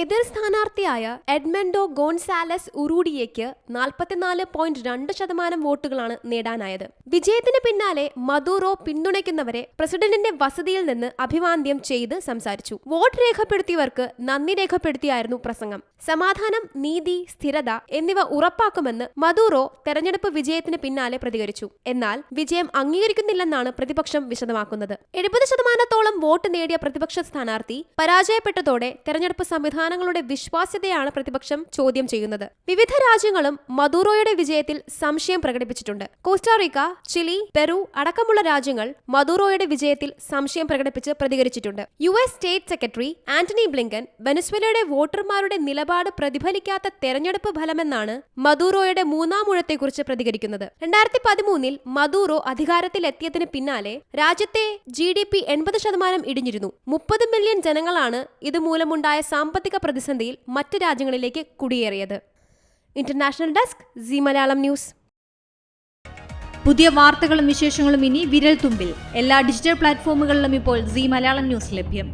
എതിർ സ്ഥാനാർത്ഥിയായ എഡ്മൻഡോ ഗോൺസാലസ് ഉറൂഡിയയ്ക്ക് നാൽപ്പത്തിനാല് പോയിന്റ് രണ്ട് ശതമാനം വോട്ടുകളാണ് നേടാനായത്. വിജയത്തിന് പിന്നാലെ മദൂറോ പിന്തുണയ്ക്കുന്നവരെ പ്രസിഡന്റിന്റെ വസതിയിൽ നിന്ന് അഭിവാദ്യം ചെയ്ത് സംസാരിച്ചു. വോട്ട് രേഖപ്പെടുത്തിയവർക്ക് നന്ദി രേഖപ്പെടുത്തിയായിരുന്നു പ്രസംഗം. സമാധാനം നീതി സ്ഥിരത എന്നിവ ഉറപ്പാക്കുമെന്ന് മദൂറോ തെരഞ്ഞെടുപ്പ് വിജയത്തിന് പിന്നാലെ പ്രതികരിച്ചു. എന്നാൽ വിജയം അംഗീകരിക്കുന്നില്ലെന്നാണ് പ്രതിപക്ഷം വിശദമാക്കുന്നത്. എഴുപത് ശതമാനത്തോളം വോട്ട് നേടിയ പ്രതിപക്ഷ സ്ഥാനാർത്ഥി പരാജയപ്പെട്ടതോടെ തെരഞ്ഞെടുപ്പ് സംവിധാനങ്ങളുടെ വിശ്വാസ്യതയാണ് പ്രതിപക്ഷം ചോദ്യം ചെയ്യുന്നത്. വിവിധ രാജ്യങ്ങളും മദൂറോയുടെ വിജയത്തിൽ സംശയം പ്രകടിപ്പിച്ചിട്ടുണ്ട്. കോസ്റ്റാറിക്ക ചിലി പെറു അടക്കമുള്ള രാജ്യങ്ങൾ മദൂറോയുടെ വിജയത്തിൽ സംശയം പ്രകടിപ്പിച്ച് പ്രതികരിച്ചിട്ടുണ്ട്. U S state secretary Antony Blinken വെനസ്വേലയുടെ വോട്ടർമാരുടെ നിലപാട് പ്രതിഫലിക്കാത്ത തെരഞ്ഞെടുപ്പ് ഫലമെന്നാണ് മദൂറോയുടെ മൂന്നാം ഊഴത്തെക്കുറിച്ച് പ്രതികരിക്കുന്നത്. രണ്ടായിരത്തി പതിമൂന്നിൽ മദൂറോ അധികാരത്തിലെത്തിയതിന് പിന്നാലെ രാജ്യത്തെ ജി ഡി പി എൺപത് ശതമാനം ഇടിഞ്ഞിരുന്നു. മുപ്പത് മില്യൺ ജനങ്ങളാണ് ഇതുമൂലമുണ്ടായ സാമ്പത്തിക പ്രതിസന്ധിയിൽ മറ്റ് രാജ്യങ്ങളിലേക്ക് കുടിയേറിയത്. International desk C Malayalam news പുതിയ വാർത്തകളും വിശേഷങ്ങളും ഇനി വിരൽ തുമ്പിൽ എല്ലാ ഡിജിറ്റൽ പ്ലാറ്റ്ഫോമുകളിലും ഇപ്പോൾ സി മലയാളം ന്യൂസ് ലഭ്യം.